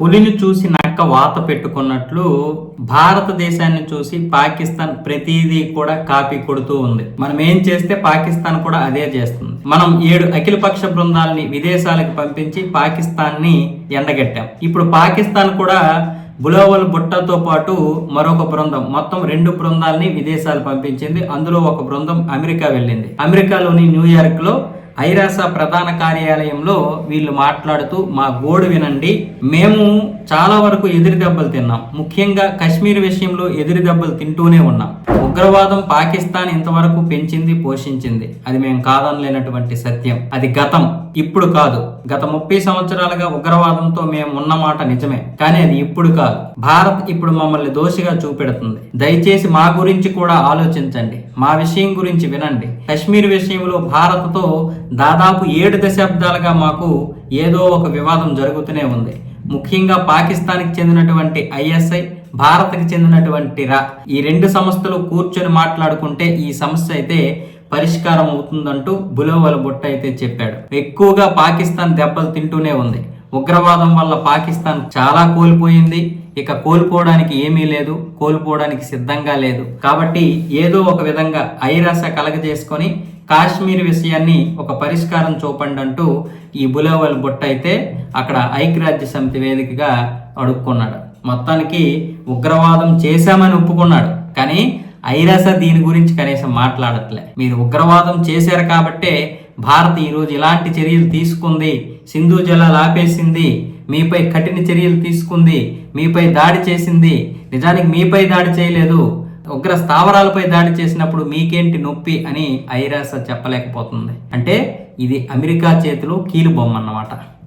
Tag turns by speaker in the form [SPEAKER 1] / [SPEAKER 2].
[SPEAKER 1] పులిని చూసి నక్క వాత పెట్టుకున్నట్లు భారతదేశాన్ని చూసి పాకిస్తాన్ ప్రతిదీ కూడా కాపీ కొడుతూ ఉంది. మనం ఏం చేస్తే పాకిస్తాన్ కూడా అదే చేస్తుంది. మనం ఏడు అఖిలపక్ష బృందాలని విదేశాలకు పంపించి పాకిస్తాన్ని ఎండగట్టాం. ఇప్పుడు పాకిస్తాన్ కూడా గులోవల్ బుట్టతో పాటు మరొక బృందం మొత్తం రెండు బృందాలని విదేశాలు పంపించింది. అందులో ఒక బృందం అమెరికా వెళ్ళింది. అమెరికాలోని న్యూయార్క్లో ఐరాస ప్రధాన కార్యాలయంలో వీళ్ళు మాట్లాడుతూ మా గోడు వినండి మేము చాలా వరకు ఎదురు దెబ్బలు తిన్నాం. ముఖ్యంగా కశ్మీర్ విషయంలో ఎదురు దెబ్బలు తింటూనే ఉన్నాం. ఉగ్రవాదం పాకిస్తాన్ ఇంతవరకు పెంచింది పోషించింది. అది మేము కాదనలేనటువంటి సత్యం. అది గతం. ఇప్పుడు కాదు. గత ముప్పై సంవత్సరాలుగా ఉగ్రవాదంతో మేము ఉన్నమాట నిజమే. కానీ అది ఇప్పుడు కాదు. భారత్ ఇప్పుడు మమ్మల్ని దోషిగా చూపెడుతుంది. దయచేసి మా గురించి కూడా ఆలోచించండి. మా విషయం గురించి వినండి. కశ్మీర్ విషయంలో భారత్తో దాదాపు ఏడు దశాబ్దాలుగా మాకు ఏదో ఒక వివాదం జరుగుతూనే ఉంది. ముఖ్యంగా పాకిస్తాన్కి చెందినటువంటి ఐఎస్ఐ భారత్కి చెందినటువంటి రా. ఈ రెండు సంస్థలు కూర్చొని మాట్లాడుకుంటే ఈ సమస్య అయితే పరిష్కారం అవుతుందంటూ బులోవల బుట్ట అయితే చెప్పాడు. ఎక్కువగా పాకిస్తాన్ దెబ్బలు తింటూనే ఉంది. ఉగ్రవాదం వల్ల పాకిస్తాన్ చాలా కోల్పోయింది. ఇక కోల్పోవడానికి ఏమీ లేదు కోల్పోవడానికి సిద్ధంగా లేదు. కాబట్టి ఏదో ఒక విధంగా ఐరాస కలగజేసుకొని కాశ్మీర్ విషయాన్ని ఒక పరిష్కారం చూపండి అంటూ ఈ బులోవల్ బుట్ట అయితే అక్కడ ఐక్యరాజ్య సమితి వేదికగా అడుక్కున్నాడు. మొత్తానికి ఉగ్రవాదం చేశామని ఒప్పుకున్నాడు. కానీ ఐరాస దీని గురించి కనీసం మాట్లాడట్లే. మీరు ఉగ్రవాదం చేశారు కాబట్టే భారత్ ఈరోజు ఇలాంటి చర్యలు తీసుకుంది. సింధు జలాలు ఆపేసింది మీపై కఠిన చర్యలు తీసుకుంది. మీపై దాడి చేసింది. నిజానికి మీపై దాడి చేయలేదు. ఉగ్ర స్థావరాలపై దాడి చేసినప్పుడు మీకేంటి నొప్పి అని ఐరాస చెప్పలేకపోతుంది. అంటే ఇది అమెరికా చేతిలో కీలు బొమ్మ అన్నమాట.